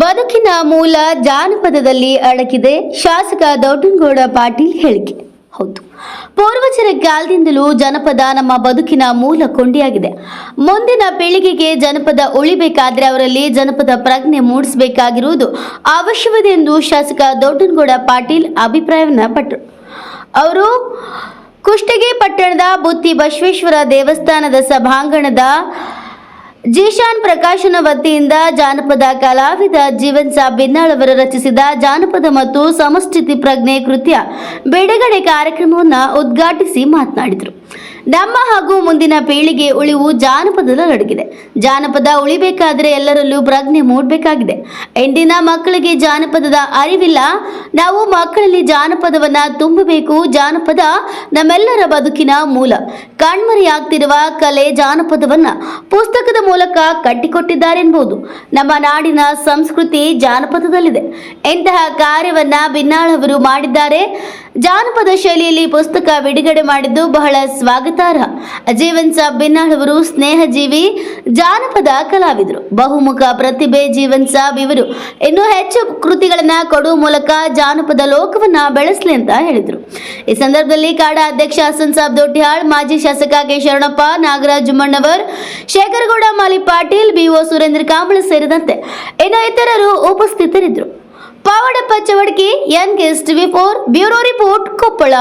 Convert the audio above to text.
ಬದುಕಿನ ಮೂಲ ಜಾನಪದದಲ್ಲಿ ಅಡಗಿದೆ ಶಾಸಕ ದೌಟನ್ಗೌಡ ಪಾಟೀಲ್ ಹೇಳಿಕೆ. ಹೌದು. ಪೂರ್ವಜರ ಕಾಲದಿಂದಲೂ ಜನಪದ ನಮ್ಮ ಬದುಕಿನ ಮೂಲ ಕೊಂಡಿಯಾಗಿದೆ. ಮುಂದಿನ ಪೀಳಿಗೆಗೆ ಜನಪದ ಉಳಿಬೇಕಾದ್ರೆ ಅವರಲ್ಲಿ ಜನಪದ ಪ್ರಜ್ಞೆ ಮೂಡಿಸಬೇಕಾಗಿರುವುದು ಅವಶ್ಯವಿದೆ ಎಂದು ಶಾಸಕ ದೊಡ್ಡನಗೌಡ ಪಾಟೀಲ್ ಅಭಿಪ್ರಾಯವನ್ನ ಪಟ್ಟರು. ಅವರು, ಕುಷ್ಟಗಿ ಪಟ್ಟಣದ ಬುತ್ತಿ ಬಸವೇಶ್ವರ ದೇವಸ್ಥಾನದ ಸಭಾಂಗಣದ ಜೀಶಾನ್ ಪ್ರಕಾಶನ ವತಿಯಿಂದ ಜಾನಪದ ಕಲಾವಿದ ಜೀವನ್ ಸಾ ಬಿನ್ನಾಳ್ ಅವರು ರಚಿಸಿದ ಜಾನಪದ ಮತ್ತು ಸಮಸ್ಥಿತಿ ಪ್ರಜ್ಞೆ ಕೃತ್ಯ, ಬಿಡುಗಡೆ ಕಾರ್ಯಕ್ರಮವನ್ನು ಉದ್ಘಾಟಿಸಿ ಮಾತನಾಡಿದರು. ನಮ್ಮ ಹಾಗೂ ಮುಂದಿನ ಪೀಳಿಗೆ ಉಳಿವು ಜಾನಪದದ ನಡಗಿದೆ. ಜಾನಪದ ಉಳಿಬೇಕಾದ್ರೆ ಎಲ್ಲರಲ್ಲೂ ಪ್ರಜ್ಞೆ ಮೂಡಬೇಕಾಗಿದೆ. ಇಂದಿನ ಮಕ್ಕಳಿಗೆ ಜಾನಪದದ ಅರಿವಿಲ್ಲ. ನಾವು ಮಕ್ಕಳಲ್ಲಿ ಜಾನಪದವನ್ನ ತುಂಬಬೇಕು. ಜಾನಪದ ನಮ್ಮೆಲ್ಲರ ಬದುಕಿನ ಮೂಲ. ಕಣ್ಮರೆಯಾಗ್ತಿರುವ ಕಲೆ ಜಾನಪದವನ್ನ ಪುಸ್ತಕದ ಮೂಲಕ ಕಟ್ಟಿಕೊಟ್ಟಿದ್ದಾರೆ ಎಂಬುದು ನಮ್ಮ ನಾಡಿನ ಸಂಸ್ಕೃತಿ ಜಾನಪದದಲ್ಲಿದೆ. ಇಂತಹ ಕಾರ್ಯವನ್ನ ಬಿನ್ನಾಳ್ ಅವರು ಮಾಡಿದ್ದಾರೆ. ಜಾನಪದ ಶೈಲಿಯಲ್ಲಿ ಪುಸ್ತಕ ಬಿಡುಗಡೆ ಮಾಡಿದ್ದು ಬಹಳ ಸ್ವಾಗತಾರ್ಹ ಜೀವನ್ ಸಾಬ್ ಬಿನ್ನಾಳ್ ಅವರು ಸ್ನೇಹಜೀವಿ, ಜಾನಪದ ಕಲಾವಿದರು. ಬಹುಮುಖ ಪ್ರತಿಭೆ ಜೀವನ್ ಸಾಬ್ ಇವರು. ಇನ್ನೂ ಹೆಚ್ಚು ಕೃತಿಗಳನ್ನ ಕೊಡುವ ಮೂಲಕ ಜಾನಪದ ಲೋಕವನ್ನ ಬೆಳೆಸಲಿ ಅಂತ ಹೇಳಿದರು. ಈ ಸಂದರ್ಭದಲ್ಲಿ ಕಾಡಾ ಅಧ್ಯಕ್ಷ ಹಸನ್ ಸಾಬ್ ದೊಡ್ಡಿಹಾಳ್, ಮಾಜಿ ಶಾಸಕ K Sharanappa, Nagaraj Mannavar, Shekharagowda, Mali Patil B O Surendra Kambale ಸೇರಿದಂತೆ ಇನ್ನು ಇತರರು ಉಪಸ್ಥಿತರಿದ್ದರು Pavadappa Chavadki, N TV four, bureau report Koppal.